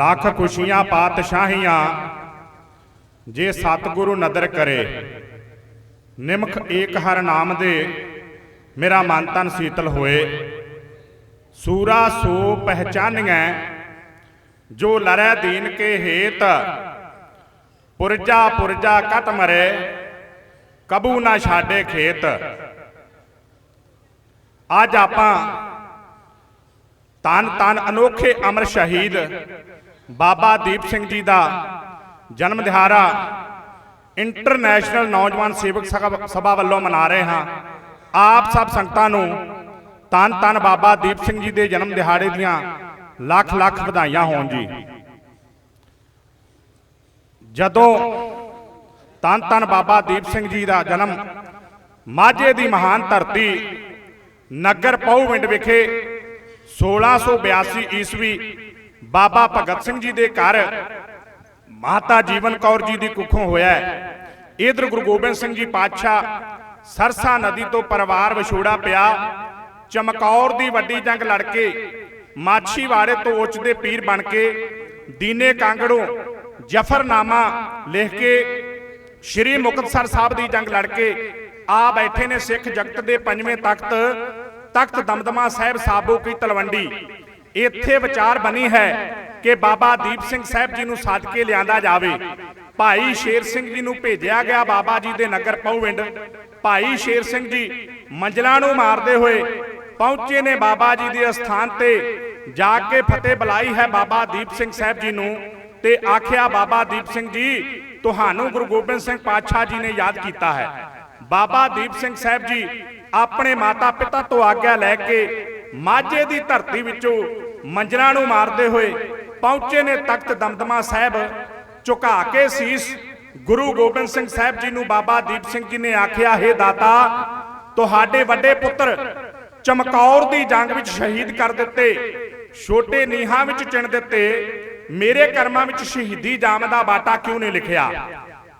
ਲੱਖ ਖੁਸ਼ੀਆਂ, ਪਾਤਸ਼ਾਹੀਆਂ, ਜੇ ਸਤਿਗੁਰੂ ਨਦਰ ਕਰੇ। ਨਿਮਖ ਏਕ ਹਰ ਨਾਮ ਦੇ, ਮੇਰਾ ਮਨ ਤਨ ਸੀਤਲ ਹੋਏ। ਸੂਰਾ ਸੋ ਪਹਿਚਾਨੀਐ, ਜੋ ਲਰੈ ਦੀਨ ਕੇ ਹੇਤ, ਪੁਰਜਾ ਪੁਰਜਾ ਕਤ ਮਰੇ, ਕਬੂ ਨਾ ਛਾੜੇ ਖੇਤ। ਅੱਜ ਆਪਾਂ ਤਨ ਤਨ ਅਨੋਖੇ ਅਮਰ ਸ਼ਹੀਦ ਬਾਬਾ ਦੀਪ ਸਿੰਘ ਜੀ ਦਾ ਜਨਮ ਦਿਹਾੜਾ ਇੰਟਰਨੈਸ਼ਨਲ ਨੌਜਵਾਨ ਸੇਵਕ ਸਭਾ- ਵੱਲੋਂ ਮਨਾ ਰਹੇ ਹਾਂ। ਆਪ ਸਭ ਸੰਗਤਾਂ ਨੂੰ ਤਨ ਤਨ ਬਾਬਾ ਦੀਪ ਸਿੰਘ ਜੀ ਦੇ ਜਨਮ ਦਿਹਾੜੇ ਦੀਆਂ ਲੱਖ ਲੱਖ ਵਧਾਈਆਂ ਹੋਣ ਜੀ। ਜਦੋਂ ਤਨ ਤਨ ਬਾਬਾ ਦੀਪ ਸਿੰਘ ਜੀ ਦਾ ਜਨਮ ਮਾਝੇ ਦੀ ਮਹਾਨ ਧਰਤੀ ਨਗਰ ਪਉਵਿੰਡ ਵਿਖੇ 1682 ਈਸਵੀ ਬਾਬਾ ਭਗਤ ਸਿੰਘ ਜੀ ਦੇ ਘਰ ਮਾਤਾ ਜੀਵਨ ਕੌਰ ਜੀ ਦੀ ਕੁੱਖੋਂ ਹੋਇਆ ਹੈ। ਇਧਰ ਗੁਰੂ ਗੋਬਿੰਦ ਸਿੰਘ ਜੀ ਪਾਤਸ਼ਾਹ ਸਰਸਾ ਨਦੀ ਤੋਂ ਪਰਿਵਾਰ ਵਿਛੋੜਾ ਪਿਆ। ਚਮਕੌਰ ਦੀ ਵੱਡੀ ਜੰਗ ਲੜ ਕੇ ਮਾਛੀਵਾੜੇ ਤੋਂ ਉੱਚ ਦੇ ਪੀਰ ਬਣ ਕੇ ਦੀਨੇ ਕਾਂਗੜੋਂ ਜਫਰਨਾਮਾ ਲਿਖ ਕੇ ਸ਼੍ਰੀ ਮੁਕਤਸਰ ਸਾਹਿਬ ਦੀ ਜੰਗ ਲੜ ਕੇ ਆ ਬੈਠੇ ਨੇ ਸਿੱਖ ਜਗਤ ਦੇ ਪੰਜਵੇਂ ਤਖਤ ਤਖਤ ਦਮਦਮਾ ਸਾਹਿਬ ਸਾਬੋ ਕੀ ਤਲਵੰਡੀ। ਇੱਥੇ ਵਿਚਾਰ ਬਣੀ ਹੈ ਕਿ ਬਾਬਾ ਦੀਪ ਸਿੰਘ ਸਾਹਿਬ ਜੀ ਨੂੰ ਸੱਦ ਕੇ ਲਿਆਂਦਾ ਜਾਵੇ। ਭਾਈ ਸ਼ੇਰ ਸਿੰਘ ਜੀ ਨੂੰ ਭੇਜਿਆ ਗਿਆ ਬਾਬਾ ਜੀ ਦੇ ਨਗਰ ਪਉਵਿੰਡ। ਭਾਈ ਸ਼ੇਰ ਸਿੰਘ ਜੀ ਮੰਜਲਾਂ ਨੂੰ ਮਾਰਦੇ ਹੋਏ ਪਹੁੰਚੇ ਨੇ ਬਾਬਾ ਜੀ ਦੇ ਅਸਥਾਨ ਤੇ। ਜਾ ਕੇ ਫਤਿਹ ਬੁਲਾਈ ਹੈ ਬਾਬਾ ਦੀਪ ਸਿੰਘ ਸਾਹਿਬ ਜੀ ਨੂੰ ਤੇ ਆਖਿਆ, ਬਾਬਾ ਦੀਪ ਸਿੰਘ ਜੀ, ਤੁਹਾਨੂੰ ਗੁਰੂ ਗੋਬਿੰਦ ਸਿੰਘ ਪਾਤਸ਼ਾਹ ਜੀ ਨੇ ਯਾਦ ਕੀਤਾ ਹੈ। ਬਾਬਾ ਦੀਪ ਸਿੰਘ ਸਾਹਿਬ ਜੀ, ਆਪਣੇ ਮਾਤਾ ਪਿਤਾ ਤੋਂ ਆਗਿਆ ਲੈ ਕੇ ਮਾਝੇ ਦੀ ਧਰਤੀ ਵਿੱਚੋਂ ਮੰਜਰਾਂ ਨੂੰ ਮਾਰਦੇ ਹੋਏ ਪਹੁੰਚੇ ਨੇ ਤਖਤ ਦਮਦਮਾ ਸਾਹਿਬ, ਝੁਕਾ ਕੇ ਸੀਸ ਗੁਰੂ ਗੋਬਿੰਦ ਸਿੰਘ ਸਾਹਿਬ ਜੀ ਨੂੰ ਬਾਬਾ ਦੀਪ ਸਿੰਘ ਜੀ ਨੇ ਆਖਿਆ, ਹੈ ਦਾਤਾ, ਤੁਹਾਡੇ ਵੱਡੇ ਪੁੱਤਰ ਚਮਕੌਰ ਦੀ ਜੰਗ ਵਿੱਚ ਸ਼ਹੀਦ ਕਰ ਦਿੱਤੇ, ਛੋਟੇ ਨੀਹਾਂ ਵਿੱਚ ਚਿਣ ਦਿੱਤੇ, ਮੇਰੇ ਕਰਮਾਂ ਵਿੱਚ ਸ਼ਹੀਦੀ ਜਾਮ ਦਾ ਬਾਟਾ ਕਿਉਂ ਨਹੀਂ ਲਿਖਿਆ?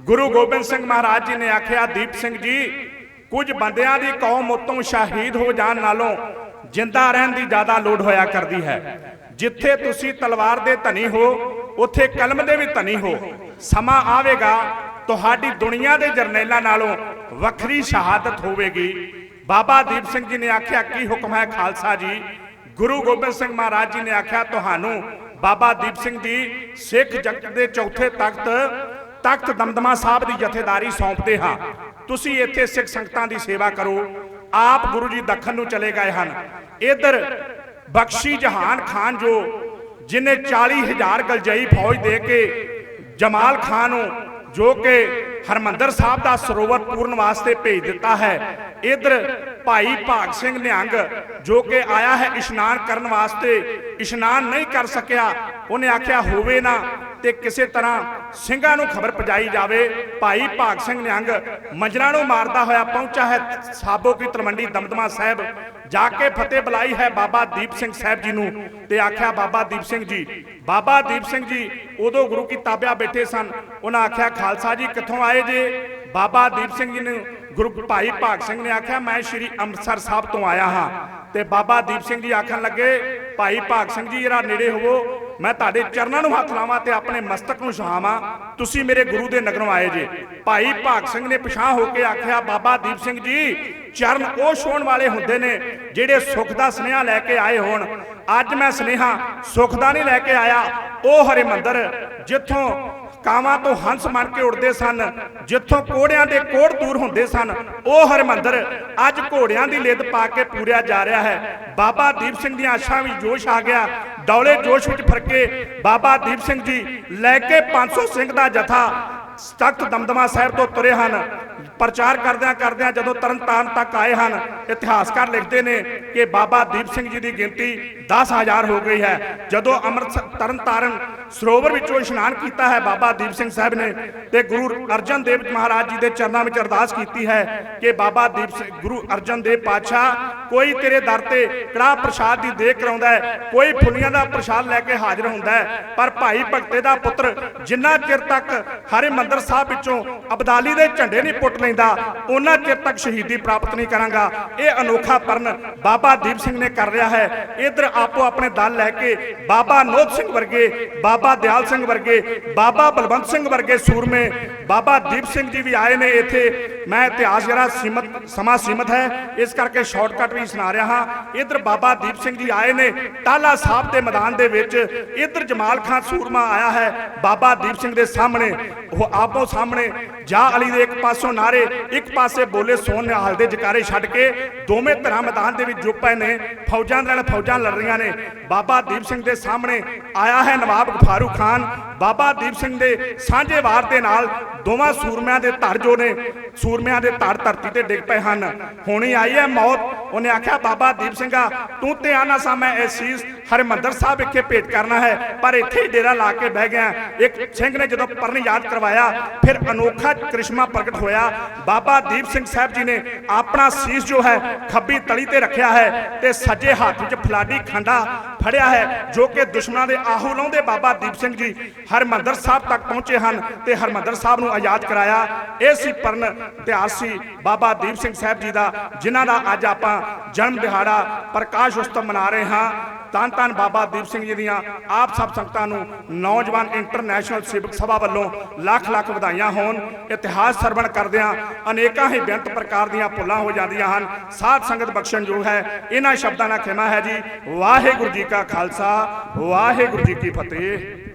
ਗੁਰੂ ਗੋਬਿੰਦ ਸਿੰਘ ਮਹਾਰਾਜ ਜੀ ਨੇ ਆਖਿਆ, ਦੀਪ ਸਿੰਘ ਜੀ, ਕੁਝ ਬੰਦਿਆਂ ਦੀ ਕੌਮ ਉਤੋਂ ਸ਼ਹੀਦ ਹੋ ਜਾਣ ਨਾਲੋਂ ਜਿੰਦਾ ਰਹਿਣ ਦੀ ਜ਼ਿਆਦਾ ਲੋੜ ਹੋਇਆ ਕਰਦੀ ਹੈ। ਜਿੱਥੇ ਤੁਸੀਂ ਤਲਵਾਰ ਦੇ ਧਨੀ ਹੋ, ਉੱਥੇ ਕਲਮ ਦੇ ਵੀ ਧਨੀ ਹੋ। ਸਮਾਂ ਆਵੇਗਾ, ਤੁਹਾਡੀ ਦੁਨੀਆ ਦੇ ਜਰਨੈਲਾਂ ਨਾਲੋਂ ਵੱਖਰੀ ਸ਼ਹਾਦਤ ਹੋਵੇਗੀ। ਬਾਬਾ ਦੀਪ ਸਿੰਘ ਜੀ ਨੇ ਆਖਿਆ, ਕੀ ਹੁਕਮ ਹੈ ਖਾਲਸਾ ਜੀ? ਗੁਰੂ ਗੋਬਿੰਦ ਸਿੰਘ ਮਹਾਰਾਜ ਜੀ ਨੇ ਆਖਿਆ, ਤੁਹਾਨੂੰ ਬਾਬਾ ਦੀਪ ਸਿੰਘ ਜੀ ਸਿੱਖ ਜਗਤ ਦੇ ਚੌਥੇ ਤਖਤ ਤਖਤ ਦਮਦਮਾ ਸਾਹਿਬ ਦੀ ਜਥੇਦਾਰੀ ਸੌਂਪਦੇ ਹਾਂ। ਤੁਸੀਂ ਇੱਥੇ ਸਿੱਖ ਸੰਗਤਾਂ ਦੀ ਸੇਵਾ ਕਰੋ ਆਪ ਗੁਰੂ ਜੀ ਦੱਖਣ ਨੂੰ ਚਲੇ ਗਏ ਹਨ। ਇਧਰ ਬਖਸ਼ੀ ਜਹਾਨ ਖਾਨ ਜੋ ਜਿਨੇ 40000 ਗਲਜਈ ਫੌਜ ਦੇ ਕੇ ਜਮਾਲ ਖਾਨ ਨੂੰ ਜੋ ਕਿ ਹਰਮੰਦਰ ਸਾਹਿਬ ਦਾ ਸਰੋਵਰ ਪੂਰਨ ਵਾਸਤੇ ਭੇਜ ਦਿੱਤਾ ਹੈ, ਇਧਰ ਭਾਈ ਭਾਗ ਸਿੰਘ ਨਿਹੰਗ ਜੋ ਕਿ ਆਇਆ ਹੈ ਇਸ਼ਨਾਨ ਕਰਨ ਵਾਸਤੇ, ਇਸ਼ਨਾਨ ਨਹੀਂ ਕਰ ਸਕਿਆ, ਉਹਨੇ ਆਖਿਆ ਹੋਵੇ ਨਾ ਤੇ ਕਿਸੇ ਤਰ੍ਹਾਂ ਸਿੰਘਾਂ ਨੂੰ ਖਬਰ ਪਜਾਈ ਜਾਵੇ, ਭਾਈ ਭਾਗ ਸਿੰਘ ਨਿਹੰਗ ਮੰਜਰਾਂ ਨੂੰ ਮਾਰਦਾ ਹੋਇਆ ਪਹੁੰਚਾ ਹੈ ਸਾਬੋ ਕੀ ਤਲਵੰਡੀ ਦਮਦਮਾ ਸਾਹਿਬ। ਜਾ ਕੇ ਫਤਿਹ ਬੁਲਾਈ ਹੈ ਬਾਬਾ ਦੀਪ ਸਿੰਘ ਸਾਹਿਬ ਜੀ ਨੂੰ ਤੇ ਆਖਿਆ, ਬਾਬਾ ਦੀਪ ਸਿੰਘ ਜੀ, ਬਾਬਾ ਦੀਪ ਸਿੰਘ ਜੀ, ਉਦੋਂ ਗੁਰੂ ਕੀ ਤਾਬਿਆ ਬੈਠੇ ਸਨ। ਉਹਨਾਂ ਆਖਿਆ, ਖਾਲਸਾ ਜੀ, ਕਿੱਥੋਂ ਆਏ ਜੇ? ਬਾਬਾ ਦੀਪ ਸਿੰਘ ਜੀ ਨੇ ਗੁਰੂ ਭਾਈ ਭਾਗ ਸਿੰਘ ਨੇ ਆਖਿਆ, ਮੈਂ ਸ਼੍ਰੀ ਅੰਮ੍ਰਿਤਸਰ ਸਾਹਿਬ ਤੋਂ ਆਇਆ ਹਾਂ। ਤੇ ਬਾਬਾ ਦੀਪ ਸਿੰਘ ਜੀ ਆਖਣ ਲੱਗੇ, ਭਾਈ ਭਾਗ ਸਿੰਘ ਜੀ, ਜਰਾ ਨੇੜੇ ਹੋਵੋ। ਮੈਂ ਤੁਹਾਡੇ ਚਰਨਾਂ ਨੂੰ ਹੱਥ ਲਾਵਾਂ ਤੇ ਆਪਣੇ ਮਸਤਕ ਨੂੰ ਛਾਵਾਂ ਤੁਸੀਂ ਮੇਰੇ ਗੁਰੂ ਦੇ ਨਗਰੋਂ ਆਏ ਜੇ। ਭਾਈ ਭਾਗ ਸਿੰਘ ਨੇ ਪਛਾਹ ਹੋ ਕੇ ਆਖਿਆ, ਬਾਬਾ ਦੀਪ ਸਿੰਘ ਜੀ, ਚਰਨ ਉਹ ਛੋਣ ਵਾਲੇ ਹੁੰਦੇ ਨੇ, ਜਿਹੜੇ ਸੁੱਖ ਦਾ ਸੁਨੇਹਾ ਲੈ ਕੇ ਆਏ ਹੋਣ। ਅੱਜ ਮੈਂ ਸੁਨੇਹਾ ਸੁੱਖ ਦਾ ਨਹੀਂ ਲੈ ਕੇ ਆਇਆ, ਉਹ ਹਰੇ ਮੰਦਰ ਜਿੱਥੋਂ ਕਾਵਾਂ ਤੋਂ ਹੰਸ ਮੰਨ ਕੇ ਉੱਡਦੇ ਸਨ, ਜਿੱਥੋਂ ਕੋੜਿਆਂ ਦੇ ਕੋੜ ਦੂਰ ਹੁੰਦੇ ਸਨ, ਉਹ ਹਰਮੰਦਰ ਅੱਜ ਘੋੜਿਆਂ ਦੀ ਲਿੱਦ ਪਾ ਕੇ ਪੂਰਿਆ ਜਾ ਰਿਹਾ ਹੈ। ਬਾਬਾ ਦੀਪ ਸਿੰਘ ਦੀਆਂ ਆਸ਼ਾਂ ਵਿੱਚ ਜੋਸ਼ ਆ ਗਿਆ ਡੌਲੇ ਜੋਸ਼ ਵਿੱਚ ਫਰਕੇ ਬਾਬਾ ਦੀਪ ਸਿੰਘ ਜੀ ਲੈ ਕੇ 500 ਸਿੰਘ ਦਾ ਜਥਾ ਤਖਤ ਦਮਦਮਾ ਸਾਹਿਬ ਤੋਂ ਤੁਰੇ ਹਨ। ਪ੍ਰਚਾਰ ਕਰਦਿਆਂ ਕਰਦਿਆਂ ਜਦੋਂ ਤਰਨਤਾਰਨ ਤੱਕ ਆਏ ਹਨ ਇਤਿਹਾਸਕਾਰ ਲਿਖਦੇ ਨੇ ਕਿ ਬਾਬਾ ਦੀਪ ਸਿੰਘ ਜੀ ਦੀ ਗਿਣਤੀ 10000 ਹੋ ਗਈ ਹੈ। ਜਦੋਂ ਅੰਮ੍ਰਿਤਸਰ, ਤਰਨਤਾਰਨ ਸਰੋਵਰ ਵਿੱਚੋਂ ਇਸ਼ਨਾਨ ਕੀਤਾ ਹੈ ਬਾਬਾ ਦੀਪ ਸਿੰਘ ਸਾਹਿਬ ਨੇ ਤੇ ਗੁਰੂ ਅਰਜਨ ਦੇਵ ਮਹਾਰਾਜ ਜੀ ਦੇ ਚਰਨਾਂ ਵਿੱਚ ਅਰਦਾਸ ਕੀਤੀ ਹੈ ਕਿ ਬਾਬਾ ਦੀਪ ਸਿੰਘ, ਗੁਰੂ ਅਰਜਨ ਦੇਵ ਪਾਤਸ਼ਾਹ, ਕੋਈ ਤੇਰੇ ਦਰ ਤੇ ਕੜਾਹ ਪ੍ਰਸ਼ਾਦ ਦੀ ਦੇਖ ਕਰਾਉਂਦਾ ਹੈ, ਕੋਈ ਫੁੱਲੀਆਂ ਦਾ ਪ੍ਰਸ਼ਾਦ ਲੈ ਕੇ ਹਾਜ਼ਰ ਹੁੰਦਾ ਹੈ, ਪਰ ਭਾਈ ਭਗਤੇ ਦਾ ਪੁੱਤਰ ਜਿੰਨਾ ਚਿਰ ਤੱਕ ਹਰੇ ਮੰਦਰ ਸਾਹਿਬ ਵਿੱਚੋਂ ਅਬਦਾਲੀ ਦੇ ਝੰਡੇ ਨਹੀਂ ਪੁੱਟ ਲੈਂਦਾ ਉਹਨਾਂ ਚਿਰ ਤੱਕ ਸ਼ਹੀਦੀ ਪ੍ਰਾਪਤ ਨਹੀਂ ਕਰਾਂਗਾ। ਇਹ ਅਨੋਖਾ ਪਰਨ ਬਾਬਾ ਦੀਪ ਸਿੰਘ ਨੇ ਕਰ ਰਿਹਾ ਹੈ। ਇਧਰ ਆਪੋ ਆਪਣੇ ਦਲ ਲੈ ਕੇ ਬਾਬਾ ਨੋਦ ਸਿੰਘ ਵਰਗੇ, ਬਾਬਾ ਦਿਆਲ ਸਿੰਘ ਵਰਗੇ, ਬਾਬਾ ਬਲਵੰਤ ਸਿੰਘ ਵਰਗੇ ਸੂਰਮੇ, ਬਾਬਾ ਦੀਪ ਸਿੰਘ ਜੀ ਵੀ ਆਏ ਨੇ ਇੱਥੇ। ਮੈਂ ਇਤਿਹਾਸ ਜਿਹੜਾ ਸੀਮਤ, ਸਮਾਂ ਸੀਮਤ ਹੈ। ਇਸ ਕਰਕੇ ਸ਼ਾਰਟਕਟ ਵੀ ਸੁਣਾ ਰਿਹਾ ਹਾਂ। ਇਧਰ ਬਾਬਾ ਦੀਪ ਸਿੰਘ ਜੀ ਆਏ ਨੇ ਟਾਲਾ ਸਾਹਿਬ ਦੇ ਮੈਦਾਨ ਦੇ ਵਿੱਚ। ਇਧਰ ਜਮਾਲ ਖਾਨ ਸੂਰਮਾ ਆਇਆ ਹੈ। ਬਾਬਾ ਦੀਪ ਸਿੰਘ ਦੇ ਸਾਹਮਣੇ, ਉਹ ਆਪੋ ਸਾਹਮਣੇ, ਜਾ ਅਲੀ ਦੇ ਇੱਕ ਪਾਸੋਂ ਨਾਰੇ ਇੱਕ ਪਾਸੇ ਬੋਲੇ ਸੋਨ ਨਿਹਾਲ ਦੇ ਜਕਾਰੇ ਛੱਡ ਕੇ ਦੋਵੇਂ ਧਿਰਾਂ ਮੈਦਾਨ ਦੇ ਵਿੱਚ ਜੁੜ ਪਏ ਨੇ, ਫੌਜਾਂ ਦੇ ਨਾਲ ਫੌਜਾਂ ਲੜ ਰਹੀਆਂ ਨੇ। ਬਾਬਾ ਦੀਪ ਸਿੰਘ ਦੇ ਸਾਹਮਣੇ ਆਇਆ ਹੈ ਨਵਾਬ ਗਫਾਰੂ ਖਾਨ। ਬਾਬਾ ਦੀਪ ਸਿੰਘ ਦੇ ਸਾਂਝੇ ਵਾਰ ਦੇ ਨਾਲ ਦੋਵਾਂ ਸੂਰਮਿਆਂ ਦੇ ਧੜ ਜੋ ਨੇ, ਸੂਰਮਿਆਂ ਦੇ ਧੜ ਧਰਤੀ ਤੇ ਡਿੱਗ ਪਏ ਹਨ। ਹੁਣੀ ਆਈ ਹੈ ਮੌਤ। ਉਹਨੇ ਆਖਿਆ, ਬਾਬਾ ਦੀਪ ਸਿੰਘਾ ਤੂੰ ਤੇ ਆਣਾ ਸਾ, ਮੈਂ ਇਹ ਸੀਸ ਹਰਿਮੰਦਰ ਸਾਹਿਬ ਵਿਖੇ ਭੇਟ ਕਰਨਾ ਹੈ। ਪਰ ਇੱਥੇ ਹੀ ਡੇਰਾ ਲਾ ਕੇ ਬਹਿ ਗਿਆ। ਇੱਕ ਸਿੰਘ ਨੇ ਜਦੋਂ ਪਰਨ ਯਾਦ ਕਰਵਾਇਆ, ਫਿਰ ਅਨੋਖਾ ਕ੍ਰਿਸ਼ਮਾ ਪ੍ਰਗਟ ਹੋਇਆ। ਬਾਬਾ ਦੀਪ ਸਿੰਘ ਸਾਹਿਬ ਜੀ ਨੇ ਆਪਣਾ ਸੀਸ ਜੋ ਹੈ, ਖੱਬੀ ਤਲੀ ਤੇ ਰੱਖਿਆ ਹੈ ਤੇ ਸੱਜੇ ਹੱਥ ਵਿੱਚ ਫਲਾਡੀ ਖੰਡਾ ਫੜਿਆ ਹੈ, ਜੋ ਕਿ ਦੁਸ਼ਮਣਾਂ ਦੇ ਆਹੂ ਲਾਉਂਦੇ ਬਾਬਾ ਦੀਪ ਸਿੰਘ ਜੀ। ਹਰਮੰਦਰ ਸਾਹਿਬ ਤੱਕ ਪਹੁੰਚੇ ਹਨ ਤੇ ਹਰਮੰਦਰ ਸਾਹਿਬ ਨੂੰ ਆਜ਼ਾਦ ਕਰਾਇਆ। ਇਹ ਸੀ ਪਰਨ ਇਤਿਹਾਸ ਸੀ ਬਾਬਾ ਦੀਪ ਸਿੰਘ ਸਾਹਿਬ ਜੀ ਦਾ, ਜਿਨ੍ਹਾਂ ਦਾ ਅੱਜ ਆਪਾਂ ਜਨਮ ਦਿਹਾੜਾ ਪ੍ਰਕਾਸ਼ ਉਤਸਵ ਮਨਾ ਰਹੇ ਹਾਂ। ਤਨ ਤਨ ਬਾਬਾ ਦੀਪ ਸਿੰਘ ਜੀ ਦੀਆਂ, ਆਪ ਸਭ ਸੰਗਤਾਂ ਨੂੰ ਨੌਜਵਾਨ ਇੰਟਰਨੈਸ਼ਨਲ ਸਿਵਕ ਸਭਾ ਵੱਲੋਂ ਲੱਖ ਲੱਖ ਵਧਾਈਆਂ ਹੋਣ। ਇਤਿਹਾਸ ਸਰਵਣ ਕਰਦਿਆਂ ਅਨੇਕਾਂ ਹੀ ਬੇਅੰਤ ਪ੍ਰਕਾਰ ਦੀਆਂ ਭੁੱਲਾਂ ਹੋ ਜਾਂਦੀਆਂ ਹਨ। ਸਾਧ ਸੰਗਤ ਬਖਸ਼ਣ ਜੋ ਹੈ। ਇਹਨਾਂ ਸ਼ਬਦਾਂ ਨਾਲ ਖਿਮਾ ਹੈ ਜੀ। ਵਾਹਿਗੁਰੂ ਜੀ ਕਾ ਖਾਲਸਾ, ਵਾਹਿਗੁਰੂ ਜੀ ਕੀ ਫਤਿਹ।